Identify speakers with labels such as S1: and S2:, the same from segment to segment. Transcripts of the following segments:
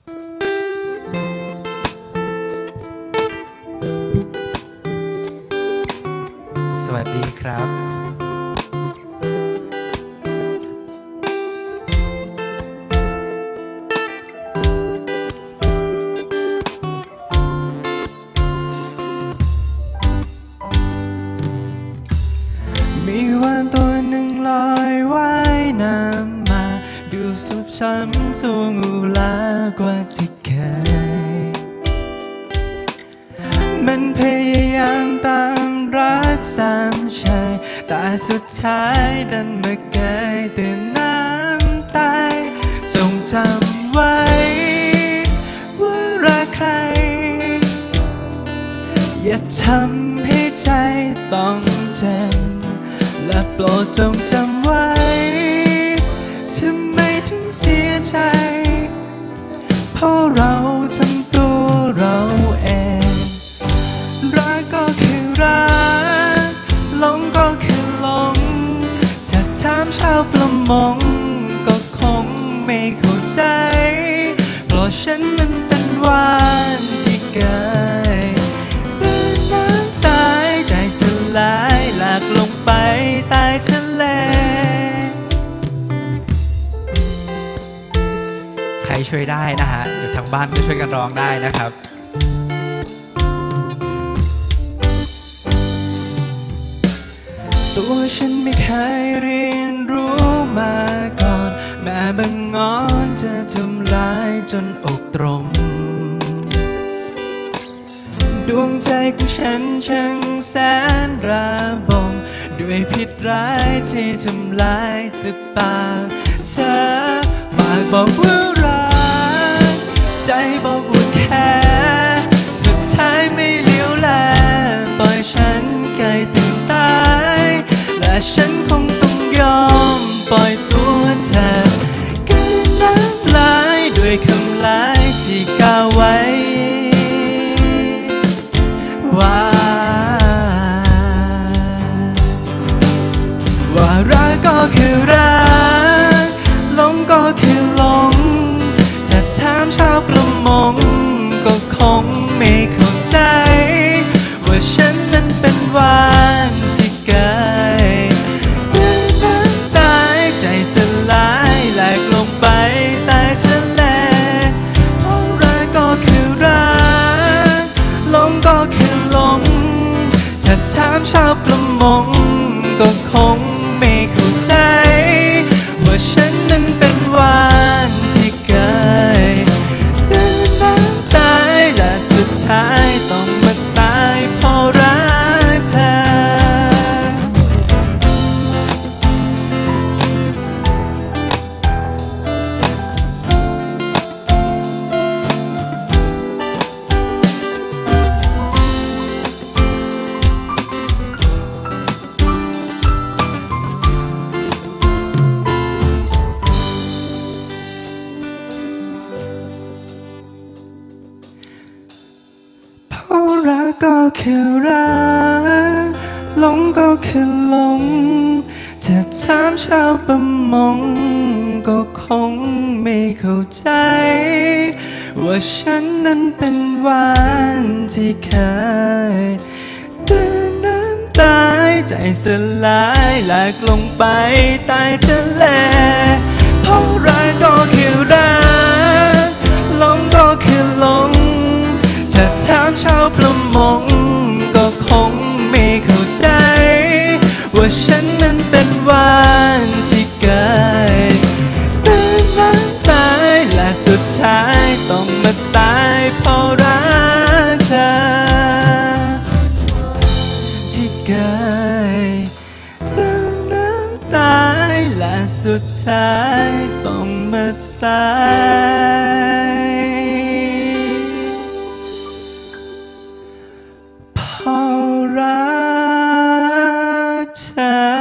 S1: สวัสดีครับ มีวานตัวหนึ่งลอยว่ายน้ำมา ดูสุบช้ำสูงอูลา กว่าที่เคย มันพยายามตามรักสามชายแต่สุดท้ายดันมาเกยตื่นน้ำตายจงจำไว้ ว่ารักใคร อย่าทำให้ใจต้องเจ็บและโปรดจงจำไว้ทำไมถึงเสียใจ เพราะเราทำตัวเราเอง รักก็คือรักหลงก็คือหลงถ้าถามชาวประมงก็คงไม่เข้าใจ เพราะฉันมันเป็นวานที่เกิน ช่วยได้นะฮะเดี๋ยวทางบ้านก็ช่วยกันร้องได้นะครับตัวฉันไม่เคยเรียนรู้มาก่อน แม้บางงอนจะทำร้ายจนอกตรม ดวงใจของฉันช่างแสนระบมด้วยพิษร้ายที่ทำลายจากปากเธอปากบอกว่ารัก ใจบอกว่าแค่สุดท้ายไม่เลี้ยวแลปล่อยฉันไกลตื่นตาย และฉันคงต้องยอมปล่อยตัวเธอกันน้ำลายด้วยคำลายที่กล่าวไว้ ว่า ว่ารักก็คือรัก ก็คือรักหลงก็คือหลงถ้าถามชาวประมงก็คงไม่เข้าใจ ว่าฉันนั้นเป็นวานที่เคยเดินน้ำตายใจสลายหลากลงไปใต้ทะเล ว่าฉันนั้นเป็นวานที่เกยเดินน้ำตายและสุดท้ายต้องมาตายเพราะรักเธอที่เกยเดินน้ำตายและสุดท้ายต้องมาตาย
S2: โอ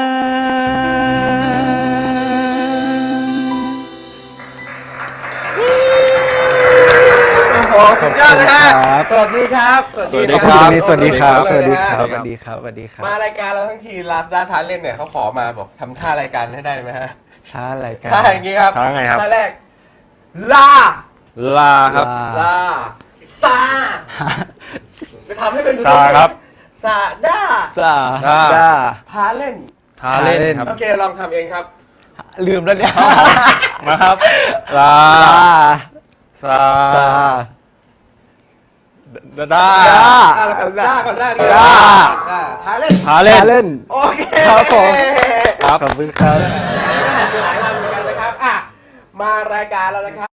S2: ้โหสุดยอดเลยฮะ
S1: ครับ
S2: สวัสดีครับ
S1: สวัสดีครับสวัสดีครับ สวัสดีครับส
S2: ส
S1: วั
S2: วั
S1: ส
S2: ส
S1: ดี
S2: ดี
S1: ค
S2: ค
S1: รั
S2: รั
S1: บบสวัสดีครับ สวัสดีครับ
S2: มารายการเราทั้งทีลาสดาทานเล่นเนี่ยเขาขอมาบอกทำท่ารายการให้ได้ไหมฮะ
S1: ช้าอะไรกัน
S2: ท่าอย่างงี้ครับ
S3: ท่าไงครับ
S2: ท่าแรก ลา
S3: ลาครับ
S2: ลา ซาจะทำให้เป็นดู
S3: ซาครับ
S2: ซาด้า
S4: ซา
S3: ซา
S4: ดา
S2: พาเล่น
S3: ทาเล่น
S4: ทาเล่น
S3: ครับ
S2: โอเคลองทำเองครับ
S4: ลืมแล้วเนี่ย
S3: มาครับ ลา
S4: ซา
S3: ซา
S4: ซา
S3: ดาดา
S4: ดา
S2: อะแล้วกันด้าก่อนด้า
S4: ด้า
S2: อะพาเล่น
S3: ทาเล่น
S4: เล่น
S2: โอเค
S4: ครับผม
S3: ครับ
S4: ขอบคุณครับ
S2: หลายลำเหมือนกันนะครับอะมารายการแล้วนะครับ